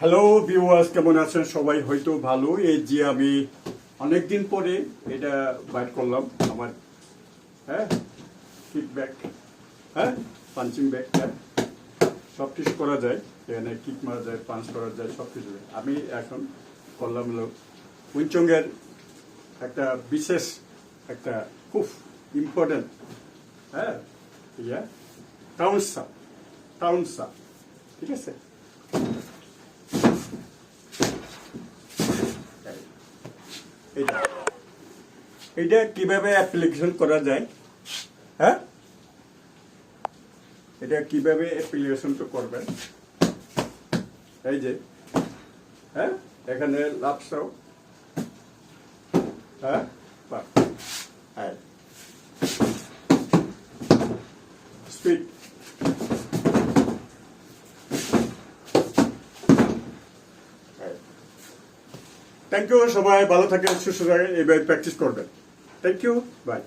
Hello viewers কেমন আছেন? সবাই হয়তো ভালো। এই যে আমি অনেকদিন পরে এটা বাইট করলাম, আমার হ্যাঁ কিক হ্যাঁ পাঞ্চিং ব্যাগটা সব কিছু করা যায়। এখানে কিক মারা যায় পাঞ্চ করা যায়, সব কিছু। আমি এখন করলাম হলো উইনচঙ্গের একটা বিশেষ, একটা খুব ইম্পর্টেন্ট হ্যাঁ ইয়া টাউনসা টাউনসা ঠিক আছে? এটা এটা কীভাবে অ্যাপ্লিকেশন করা যায়? হ্যাঁ এটা কীভাবে অ্যাপ্লিকেশনটা করবেন এই যে হ্যাঁ এখানে লাভসাও হ্যাঁ হ্যাঁ স্পিড থ্যাংক ইউ সবাই ভালো থাকেন সুস্থ থাকেন এইভাবে প্র্যাকটিস করবেন। Thank you by